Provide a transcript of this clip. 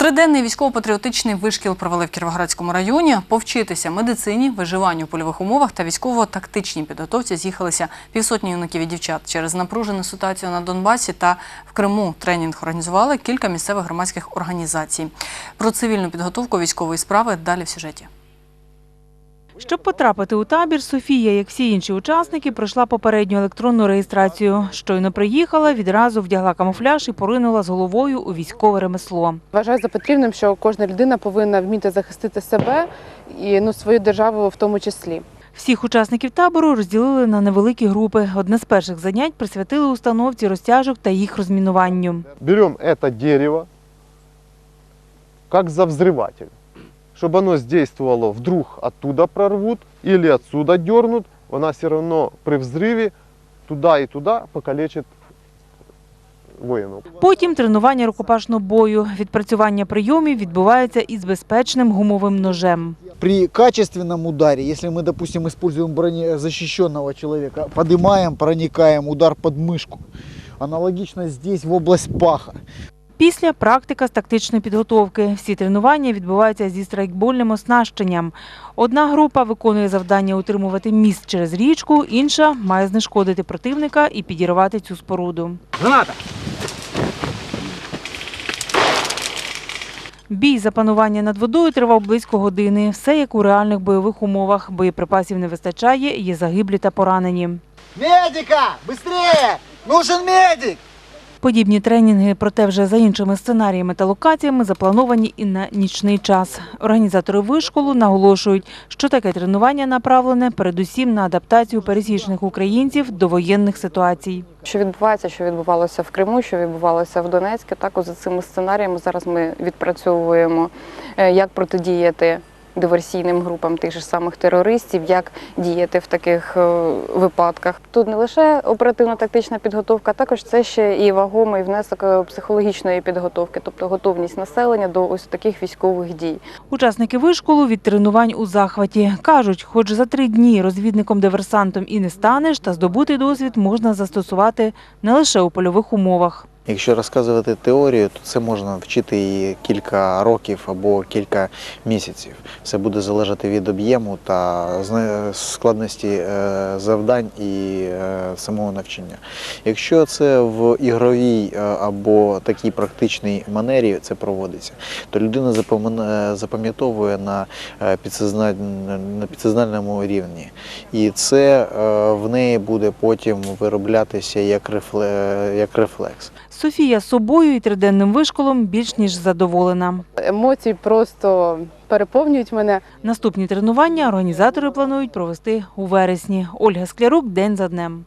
Триденний військово-патріотичний вишкіл провели в Кіровоградському районі. Повчитися медицині, виживанню у польових умовах та військово-тактичній підготовці з'їхалися півсотні юнаків і дівчат. Через напружену ситуацію на Донбасі та в Криму тренінг організували кілька місцевих громадських організацій. Про цивільну підготовку військової справи далі в сюжеті. Щоб потрапити у табір, Софія, як всі інші учасники, пройшла попередню електронну реєстрацію. Щойно приїхала, відразу вдягла камуфляж і поринула з головою у військове ремесло. Вважаю за потрібним, що кожна людина повинна вміти захистити себе і ну, свою державу в тому числі. Всіх учасників табору розділили на невеликі групи. Одне з перших занять присвятили установці розтяжок та їх розмінуванню. берем это дерево как за взрыватель, чтобы оно действовало, вдруг оттуда прорвут или отсюда дернут, она все равно при взрыве туда и туда покалечит воину. Потім тренування рукопашного бою. Відпрацювання прийомів відбувається із безпечним гумовим ножем. При качественном ударе, если мы, допустим, используем бронезащищенного человека, поднимаем, проникаем, удар под мышку. Аналогично здесь в область паха. Після практика з тактичної підготовки. Всі тренування відбуваються зі страйкбольним оснащенням. Одна група виконує завдання утримувати міст через річку, інша має знешкодити противника і підірвати цю споруду. Граната! Бій за панування над водою тривав близько години. Все як у реальних бойових умовах. Боєприпасів не вистачає, є загиблі та поранені. Медика! Быстрее! Нужен медик! Подібні тренінги, проте вже за іншими сценаріями та локаціями, заплановані і на нічний час. Організатори вишколу наголошують, що таке тренування направлене передусім на адаптацію пересічних українців до воєнних ситуацій. Що відбувається, що відбувалося в Криму, що відбувалося в Донецьку. Також за цими сценаріями зараз ми відпрацьовуємо, е, як протидіяти диверсійним групам тих же самих терористів, як діяти в таких е, випадках. Тут не лише оперативно-тактична підготовка, також це ще і вагомий внесок е, психологічної підготовки, тобто готовність населення до ось таких військових дій. Учасники вишколу від тренувань у захваті кажуть, хоч за три дні розвідником-диверсантом і не станеш, та здобутий досвід можна застосувати не лише у польових умовах. Якщо розказувати теорію, то це можна вчити і кілька років або кілька місяців. Все буде залежати від об'єму та складності е, завдань і е, самого навчання. Якщо це в ігровій е, або такій практичній манері це проводиться, то людина запам'ятовує на підсознальному рівні. І це в неї буде потім вироблятися як рефлекс. Софія з собою і триденним вишколом більш ніж задоволена. Емоції просто переповнюють мене. Наступні тренування організатори планують провести у вересні. Ольга Склярук день за днем.